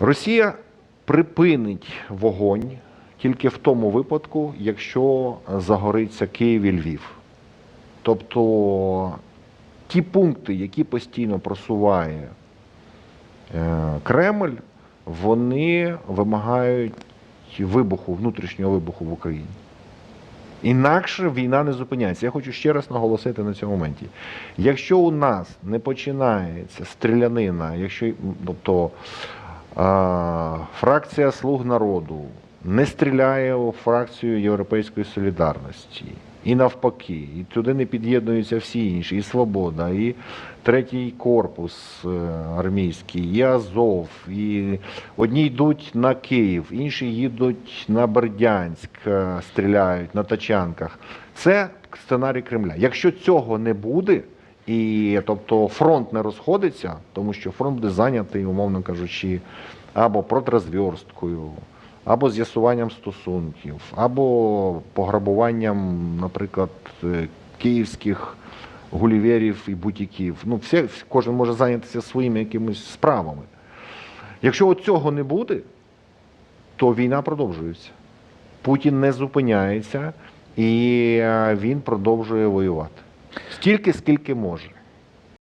Росія припинить вогонь тільки в тому випадку, якщо загориться Київ і Львів. Тобто ті пункти, які постійно просуває е, Кремль, вони вимагають вибуху, внутрішнього вибуху в Україні. Інакше війна не зупиняється. Я хочу ще раз наголосити на цьому моменті. Якщо у нас не починається стрілянина, якщо тобто фракція Слуг народу не стріляє у фракцію Європейської солідарності, і навпаки, і туди не під'єднуються всі інші, і Свобода, і третій корпус е, армійський, і Азов, і одні йдуть на Київ, інші їдуть на Бердянськ, е, стріляють на тачанках. Це сценарій Кремля. Якщо цього не буде, і тобто фронт не розходиться, тому що фронт буде зайнятий, умовно кажучи, або протрозверсткою, або з'ясуванням стосунків, або пограбуванням, наприклад, е, київських гуліверів і бутіків. Ну, все, кожен може зайнятися своїми якимись справами. Якщо цього не буде, то війна продовжується. Путін не зупиняється і е, він продовжує воювати. Стільки, скільки може.